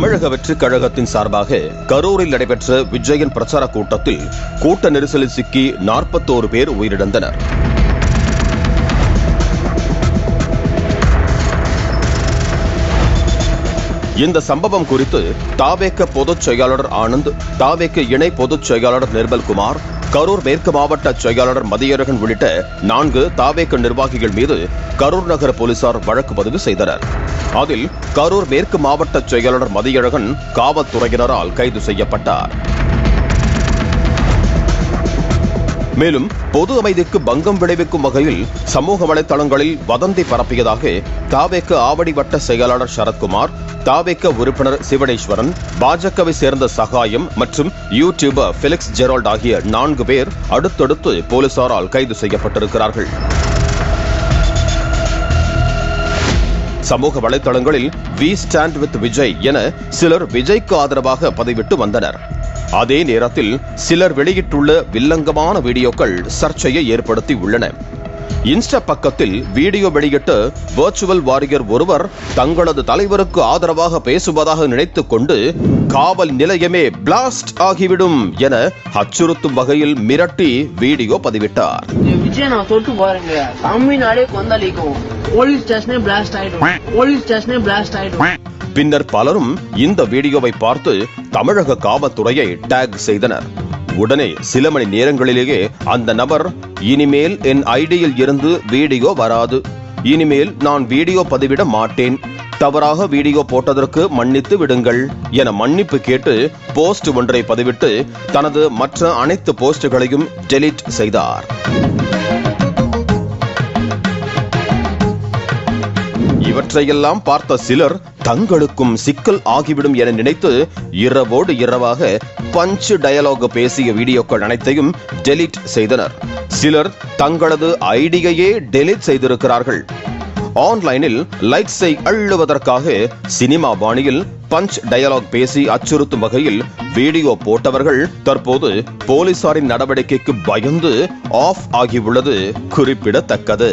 தமிழக வெற்றிக் கழகத்தின் சார்பாக கரூரில் நடைபெற்ற விஜயன் பிரச்சார கூட்டத்தில் கூட்ட நெரிசலில் சிக்கி நாற்பத்தோரு பேர் உயிரிழந்தனர். இந்த சம்பவம் குறித்து தாவேக்க பொதுச் செயலாளர் ஆனந்த் தாவேக்க இணை பொதுச் செயலாளர் நிர்மல்குமார் கரூர் மேற்கு மாவட்ட செயலாளர் மதியழகன் உள்ளிட்ட நான்கு தாவேக்க நிர்வாகிகள் மீது கரூர் நகர போலீசார் வழக்கு பதிவு செய்தனர். அதில் கரூர் மேற்கு மாவட்ட செயலாளர் மதியழகன் காவல்துறையினரால் கைது செய்யப்பட்டார். மேலும் பொது அமைதிக்கு பங்கம் விளைவிக்கும் வகையில் சமூக வலைதளங்களில் வதந்தி பரப்பியதாக தாவேக்க ஆவடி வட்ட செயலாளர் சரத்குமார் தாவேக்க உறுப்பினர் சிவனேஸ்வரன் பாஜகவை சேர்ந்த சகாயம் மற்றும் யூடியூபர் பிலிக்ஸ் ஜெரால்ட் ஆகிய நான்கு பேர் அடுத்தடுத்து போலீசாரால் கைது செய்யப்பட்டிருக்கிறார்கள். சமூக வலைதளங்களில் வி ஸ்டாண்ட் வித் விஜய் என சிலர் விஜய்க்கு ஆதரவாக பதிவிட்டு வந்தனர். அதே நேரத்தில் சிலர் வெளியிட்டுள்ள வில்லங்கமான வீடியோக்கள் சர்ச்சையை ஏற்படுத்தி உள்ளன இன்ஸ்டா பக்கத்தில் வீடியோ வெளியிட்டு வர்ச்சுவல் வாரியர் ஒருவர் தங்களது தலைவருக்கு ஆதரவாக பேசுவதாக நினைத்துக் கொண்டு காவல் நிலையமே பிளாஸ்ட் ஆகிவிடும் என அச்சுறுத்தும் வகையில் மிரட்டி வீடியோ பதிவிட்டார். விஜய் நான் தொட்டு பாருங்க. தமிழ்நாடே கொந்தளிக்கும். போலீஸ் ஸ்டேஷனே பிளாஸ்ட் ஆயிடும். போலீஸ் ஸ்டேஷனே பிளாஸ்ட் ஆயிடும். பின்னர் பலரும் இந்த வீடியோவை பார்த்து தமிழக காவல்துறையை டேக் செய்தனர். உடனே சில மணி நேரங்களிலேயே அந்த நபர் இனிமேல் என் ஐடியில் இருந்து வீடியோ வராது. இனிமேல் நான் வீடியோ பதிவிட மாட்டேன். தவறாக வீடியோ போட்டதற்கு மன்னித்து விடுங்கள் என மன்னிப்பு கேட்டு போஸ்ட் ஒன்றை பதிவிட்டு தனது மற்ற அனைத்து போஸ்டுகளையும் டெலீட் செய்தார். இவற்றையெல்லாம் பார்த்த சிலர் தங்களுக்கும் சிக்கல் ஆகிவிடும் என நினைத்து இரவோடு இரவாக பஞ்ச் டயலாக் பேசிய வீடியோக்கள் அனைத்தையும் டெலிட் செய்தனர். சிலர் தங்களது ஐடியையே டெலிட் செய்திருக்கிறார்கள். ஆன்லைனில் லைக்ஸை அள்ளுவதற்காக சினிமா பாணியில் பஞ்ச் டயலாக் பேசி அச்சுறுத்தும் வகையில் வீடியோ போட்டவர்கள் தற்போது போலீசாரின் நடவடிக்கைக்கு பயந்து ஆஃப் ஆகியுள்ளது குறிப்பிடத்தக்கது.